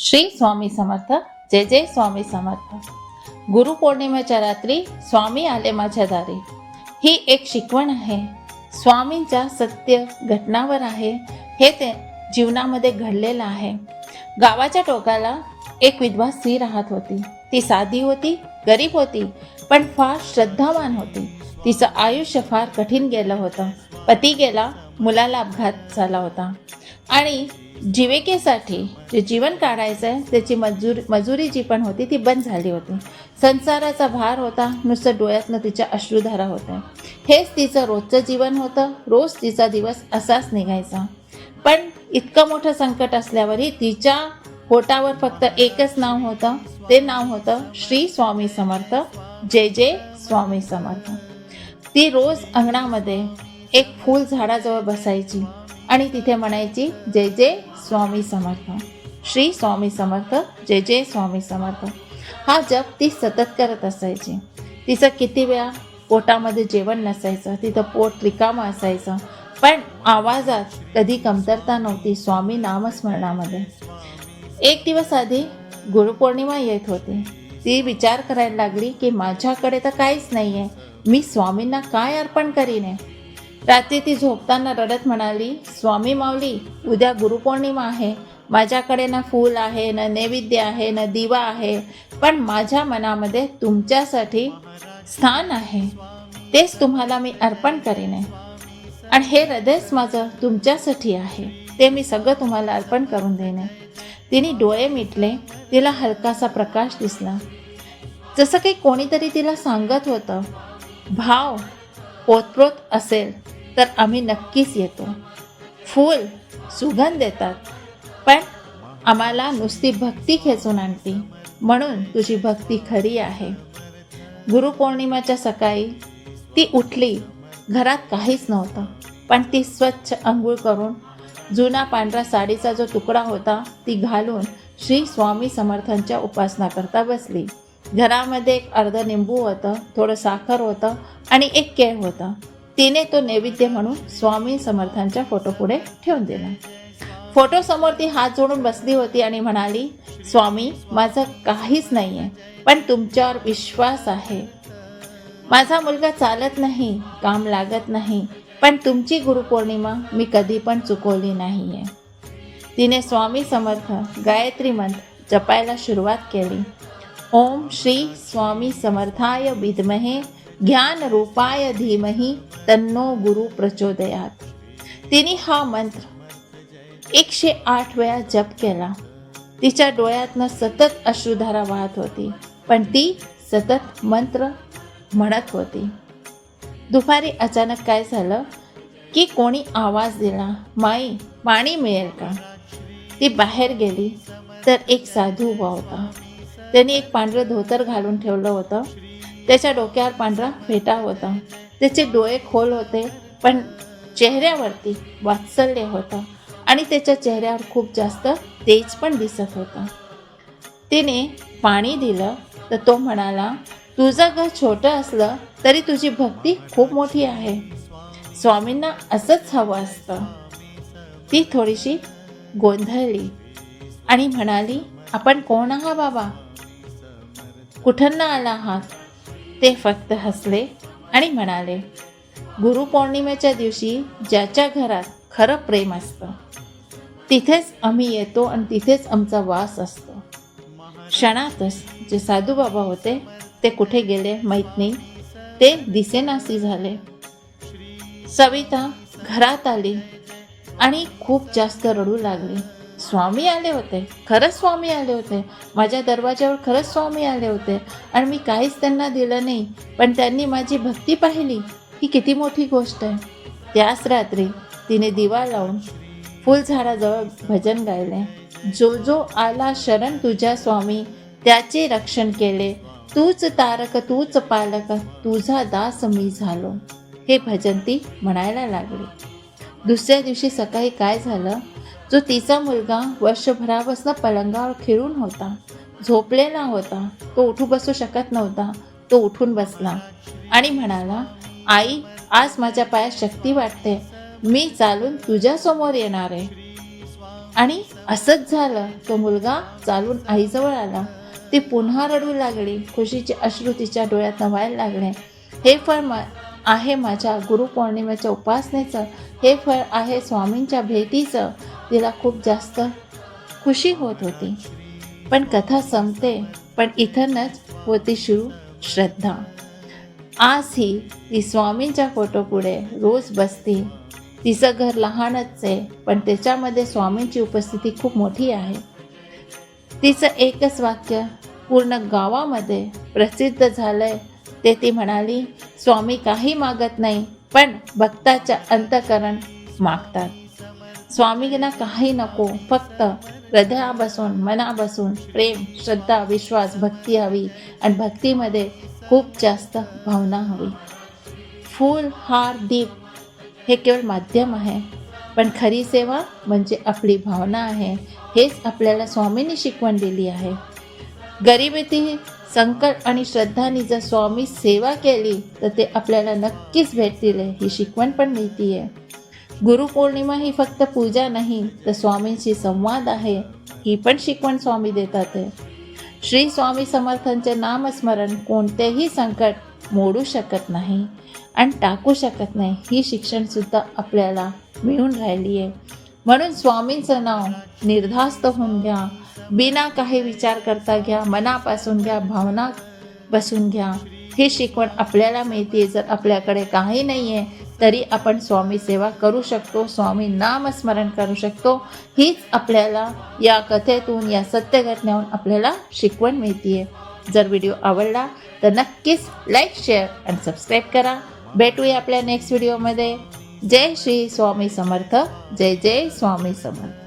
श्री स्वामी समर्थ जय जय स्वामी समर्थ. गुरुपौर्णिमेच्या रात्री स्वामी आले माझ्या दारी. ही एक शिकवण आहे. स्वामींच्या सत्य घटनावर आहे. हे ते जीवनामध्ये घडलेलं आहे. गावाच्या टोकाला एक विधवा स्त्री राहत होती. ती साधी होती गरीब होती पण फार श्रद्धावान होती. तिचं आयुष्य फार कठीण गेलं होतं. पती गेला मुलाला अपघात झाला होता. आणि जीविकेसाठी जे जीवन काढायचं आहे त्याची मजूर मजुरी जी पण होती ती बंद झाली होती. संसाराचा भार होता नुसतं डोळ्यातनं तिच्या अश्रुधारा होत्या. हेच तिचं रोजचं जीवन होतं. रोज तिचा दिवस असाच निघायचा. पण इतकं मोठं संकट असल्यावरही तिच्या पोटावर फक्त एकच नाव होतं. ते नाव होतं श्री स्वामी समर्थ जय जय स्वामी समर्थ. ती रोज अंगणामध्ये एक फूल झाडाजवळ बसायची. आणि तिथे म्हणायची जय जय स्वामी समर्थ. श्री स्वामी समर्थ जय जय स्वामी समर्थ. हा जप ती सतत करत असायची. तिचं किती वेळा पोटामध्ये जेवण नसायचं तिथं पोट रिकामं असायचं पण आवाजात कधी कमतरता नव्हती स्वामी नामस्मरणामध्ये. एक दिवस आधी गुरुपौर्णिमा येत होती. ती विचार करायला लागली की माझ्याकडे तर काहीच नाही आहे मी स्वामींना काय अर्पण करीन? रात्री ती झोपताना रडत म्हणाली स्वामी माऊली उद्या गुरुपौर्णिमा आहे. माझ्याकडे ना फूल आहे ना नैवेद्य आहे ना दिवा आहे पण माझ्या मनामध्ये तुमच्यासाठी स्थान आहे. तेच तुम्हाला मी अर्पण करीन आहे. आणि हे हृदयच माझं तुमच्यासाठी आहे. ते मी सगळं तुम्हाला अर्पण करून देणे तिने डोळे मिटले. तिला हलकासा प्रकाश दिसला. जसं काही कोणीतरी तिला सांगत होतं भाव ओतप्रोत असेल तर आम्ही नक्कीच येतो. फूल सुगंध देतात पण आम्हाला नुसती भक्ती खेचून आणते. म्हणून तुझी भक्ती खरी आहे. गुरुपौर्णिमेच्या सकाळी ती उठली. घरात काहीच नव्हतं. पण ती स्वच्छ आंघोळ करून जुना पांढरा साडीचा जो तुकडा होता ती घालून श्री स्वामी समर्थांच्या उपासना करता बसली. घरामध्ये एक अर्ध निंबू होतं थोडं साखर होतं आणि एक केळ होतं. तिने तो नैवेद्य म्हणून स्वामी समर्थांच्या फोटोपुढे ठेवून दिला. फोटो समोर ती हात जोडून बसली होती आणि म्हणाली स्वामी माझं काहीच नाही आहे पण तुमच्यावर विश्वास आहे. माझा मुलगा चालत नाही काम लागत नाही पण तुमची गुरुपौर्णिमा मी कधी पण चुकवली नाही आहे तिने स्वामी समर्थ गायत्री मंत्र जपायला सुरुवात केली. ओम श्री स्वामी समर्थाय विद्महे ज्ञान रूपाय धीमही तन्नो गुरु प्रचोदयात. तिने हा मंत्र एकशे आठ वेळा जप केला. तिच्या डोळ्यातनं सतत अश्रुधारा वाहत होती पण ती सतत मंत्र म्हणत होती. दुपारी अचानक काय झालं की कोणी आवाज दिला माई पाणी मिळेल का? ती बाहेर गेली तर एक साधू उभा होता. त्याने एक पांढरं धोतर घालून ठेवलं होतं. त्याच्या डोक्यावर पांढरा फेटा होता. त्याचे डोळे खोल होते पण चेहऱ्यावरती वात्सल्य होतं आणि त्याच्या चेहऱ्यावर खूप जास्त तेज पण दिसत होता. तिने पाणी दिलं तर तो म्हणाला तुझं घर छोटं असलं तरी तुझी भक्ती खूप मोठी आहे. स्वामींना असंच हवं असतं. ती थोडीशी गोंधळली आणि म्हणाली आपण कोण आहा बाबा? कुठं आला आहात ते फक्त हसले आणि म्हणाले गुरुपौर्णिमेच्या दिवशी ज्याच्या घरात खरं प्रेम असतं तिथेच आम्ही येतो आणि तिथेच आमचा वास असतो. क्षणातच जे साधू बाबा होते ते कुठे गेले माहीत नाही. ते दिसेनासी झाले. सविता घरात आली आणि खूप जास्त रडू लागली. स्वामी आले होते. खरंच स्वामी आले होते. माझ्या दरवाज्यावर खरंच स्वामी आले होते. आणि मी काहीच त्यांना दिलं नाही. पण त्यांनी माझी भक्ती पाहिली. ही किती मोठी गोष्ट आहे. त्याच रात्री तिने दिवा लावून फुलझाडाजवळ भजन गायले. जो जो आला शरण तुझ्या स्वामी त्याचे रक्षण केले. तूच तारक तूच पालक तुझा दास मी झालो. हे भजन ती म्हणायला लागली. दुसऱ्या दिवशी सकाळी काय झालं? जो तिचा मुलगा वर्षभरापासून पलंगावर खिळून होता झोपलेला होता तो उठू बसू शकत नव्हता तो उठून बसला आणि म्हणाला आई आज माझ्या पायात शक्ती वाटते. मी चालून तुझ्यासमोर येणार आहे. आणि असंच झालं. तो मुलगा चालून आईजवळ आला. ती पुन्हा रडू लागली. खुशीचे अश्रू तिच्या डोळ्यात व्हायला लागले. हे फळ आहे माझ्या गुरुपौर्णिमेच्या उपासनेचं. हे फळ आहे स्वामींच्या भेटीचं. तिला खूप जास्त खुशी होत होती. पण कथा संपते. पण इथनच होती सुरू श्रद्धा. आज ही ती स्वामींच्या फोटोपुढे रोज बसती. तिचं घर लहानच आहे पण त्याच्यामध्ये स्वामींची उपस्थिती खूप मोठी आहे. तिचं एकच वाक्य पूर्ण गावामध्ये प्रसिद्ध झालं आहे ते ती म्हणाली स्वामी काही मागत नाही पण भक्ताच्या अंतकरण मागतात. स्वामींना काही नको फक्त हृदयापासून मनापासून प्रेम श्रद्धा विश्वास भक्ती हवी आणि भक्तीमध्ये खूप जास्त भावना हवी. फूल हार दीप हे केवळ माध्यम आहे पण खरी सेवा म्हणजे आपली भावना आहे हेच आपल्याला स्वामींनी शिकवण दिली आहे. गरिबीतही संकट आणि श्रद्धाने जर स्वामी सेवा केली तर ते आपल्याला नक्कीच भेटतील ही शिकवण पण मिळती आहे गुरुपौर्णिमा ही फक्त पूजा नाही तर स्वामींशी संवाद आहे ही पण शिकवण स्वामी देतात आहे श्री स्वामी समर्थांचे नामस्मरण कोणतेही संकट मोडू शकत नाही आणि टाकू शकत नाही ही शिक्षणसुद्धा आपल्याला मिळून राहिली आहे म्हणून स्वामींचं नाव निर्धास्त होऊन घ्या बिना काही विचार करता घ्या मनापासून घ्या भावना बसून घ्या. ही शिकवण आपल्याला मिळते जर आपल्याकडे काही नाही आहे तरी आपण स्वामी सेवा करू शकतो स्वामी नामस्मरण करू शकतो. हीच आपल्याला या कथेतून या सत्यघटनेहून आपल्याला शिकवण मिळते जर व्हिडिओ आवडला तर नक्कीच लाईक शेअर आणि सबस्क्राईब करा. भेटूया आपल्या नेक्स्ट व्हिडिओमध्ये. जय श्री स्वामी समर्थ. जय जय स्वामी समर्थ.